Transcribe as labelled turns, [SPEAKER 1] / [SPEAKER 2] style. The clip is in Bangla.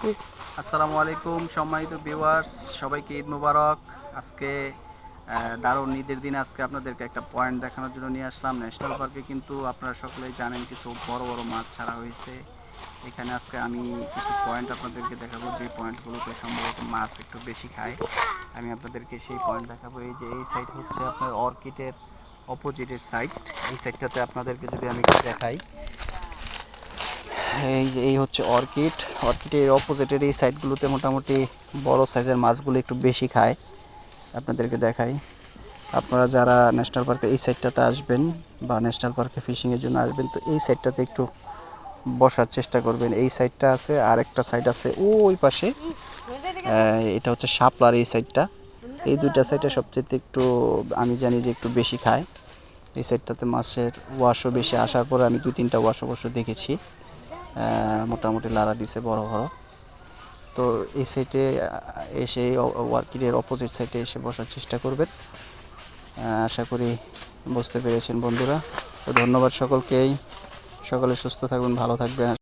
[SPEAKER 1] আসসালামু আলাইকুম, সম্মানিত ভিউয়ার্স সবাইকে ঈদ মুবারক। আজকে দারুণ ঈদের দিন আজকে আপনাদেরকে একটা পয়েন্ট দেখানোর জন্য নিয়ে আসলাম। ন্যাশনাল পার্কে কিন্তু আপনারা সকলেই জানেন কিছু বড় বড় মাছ ছাড়া হয়েছে। এখানে আজকে আমি কিছু পয়েন্ট আপনাদেরকে দেখাবো। যে পয়েন্টগুলোতে সম্ভবত মাছ একটু বেশি খায়। আমি আপনাদেরকে সেই পয়েন্ট দেখাবো। এই যে, এই সাইড হচ্ছে আপনার অর্কিডের অপোজিটের সাইড এই সাইডটাতে আপনাদেরকে যদি আমি দেখাই। এই যে এই হচ্ছে অর্কিড। অর্কিডের অপোজিটের এই সাইডগুলোতে মোটামুটি বড় সাইজের মাছগুলো একটু বেশি খায়। আপনাদেরকে দেখাই। আপনারা যারা ন্যাশনাল পার্কে এই সাইডটাতে আসবেন বা ন্যাশনাল পার্কে ফিশিংয়ের জন্য আসবেন, তো এই সাইডটাতে একটু বসার চেষ্টা করবেন। এই সাইডটা আছে আর একটা সাইড আছে ওই পাশে। এটা হচ্ছে শাপলার এই সাইডটা এই দুইটা সাইডে সবচেয়ে একটু, আমি জানি যে একটু বেশি খায়। এই সাইডটাতে মাছের ওয়াশও বেশি। আসার পরে আমি দুই তিনটা ওয়াশ অবশ্য দেখেছি। মোটামুটি লাড়া দিছে বড় বড়। তো এই সাইডে এসে ওয়ার্কিডের অপোজিট সাইডে এসে বসার চেষ্টা করবেন। আশা করি বুঝতে পেরেছেন বন্ধুরা। তো ধন্যবাদ সকলকেই। সকলে সুস্থ থাকবেন ভালো থাকবেন।